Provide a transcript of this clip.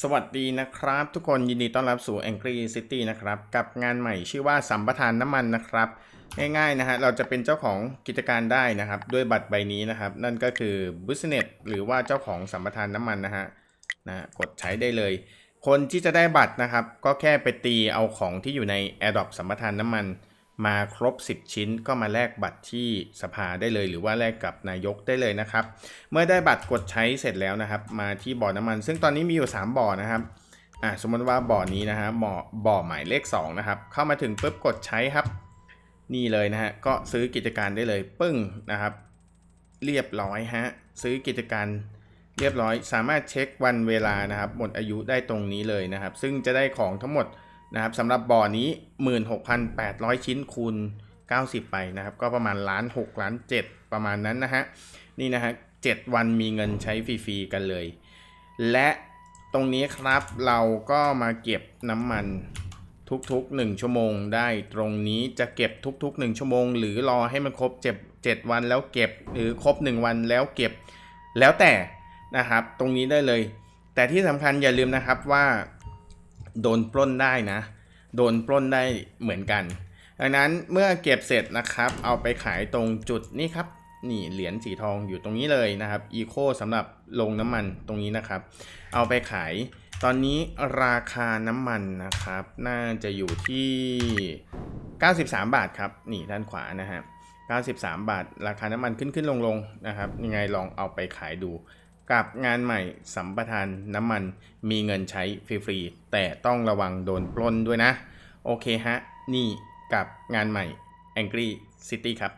สวัสดีนะครับ ทุกคนยินดีต้อนรับสู่ Angry City นะครับกับงานใหม่ชื่อว่าสัมปทานน้ำมันนะครับ ง่ายๆนะฮะเราจะเป็นเจ้าของกิจการได้นะครับ ด้วยบัตรใบนี้นะครับ นั่นก็คือ Business หรือว่าเจ้าของสัมปทานน้ำมันนะฮะนะกดใช้ได้เลย คนที่จะได้บัตรนะครับ ก็แค่ไปตีเอาของที่อยู่ใน AirDrop สัมปทานน้ำมัน มาครบ 10 ชิ้นก็มาแลกบัตรที่สภาได้เลย หรือว่าแลกกับนายกได้เลยนะครับ เมื่อได้บัตรกดใช้เสร็จแล้วนะครับ มาที่บ่อน้ำมัน ซึ่งตอนนี้มีอยู่ 3 บ่อนะครับอ่าสมมติว่าบ่อนี้นะฮะบ่อบ่อหมายเลข2นะครับเข้ามาถึงปุ๊บกดใช้ครับ นี่เลยนะฮะก็ซื้อกิจการได้เลยปึ้งนะครับ เรียบร้อยฮะซื้อกิจการเรียบร้อย สามารถเช็ควันเวลานะครับ หมดอายุได้ตรงนี้เลยนะครับ ซึ่งจะได้ของทั้งหมด นะครับสำหรับบ่อนี้ 16,800 ชิ้นคูณ 90 ไปนะครับ ก็ประมาณล้าน6ล้าน7 ประมาณนั้นนะฮะ นี่นะฮะ 7 วันมีเงินใช้ฟรีๆกันเลย และตรงนี้ครับเราก็มาเก็บน้ำมันทุกๆ 1 ชั่วโมงได้ตรงนี้จะเก็บทุก ๆ 1 ชั่วโมง หรือรอให้มันครบ7 7วันแล้วเก็บหรือครบ 1 วันแล้วเก็บแล้วแต่นะครับ ตรงนี้ได้เลย แต่ที่สำคัญอย่าลืมนะครับว่า โดนปล้นได้นะ โดนปล้นได้เหมือนกัน ดังนั้นเมื่อเก็บเสร็จนะครับ เอาไปขายตรงจุดนี่ครับนี่เหรียญสีทองอยู่ตรงนี้เลยนะครับอีโคสำหรับลงน้ำมันตรงนี้นะครับ เอาไปขายตอนนี้ราคาน้ำมันนะครับ น่าจะอยู่ที่ 93 บาทครับ นี่ด้านขวานะฮะ93 บาท ราคาน้ำมันขึ้นขึ้นลงลงนะครับ ยังไงลองเอาไปขายดู กับงานใหม่สัมปทานน้ำมันมีเงินใช้ฟรีๆแต่ต้องระวังโดนปล้นด้วยนะ โอเคฮะ นี่กับงานใหม่ Angry City ครับ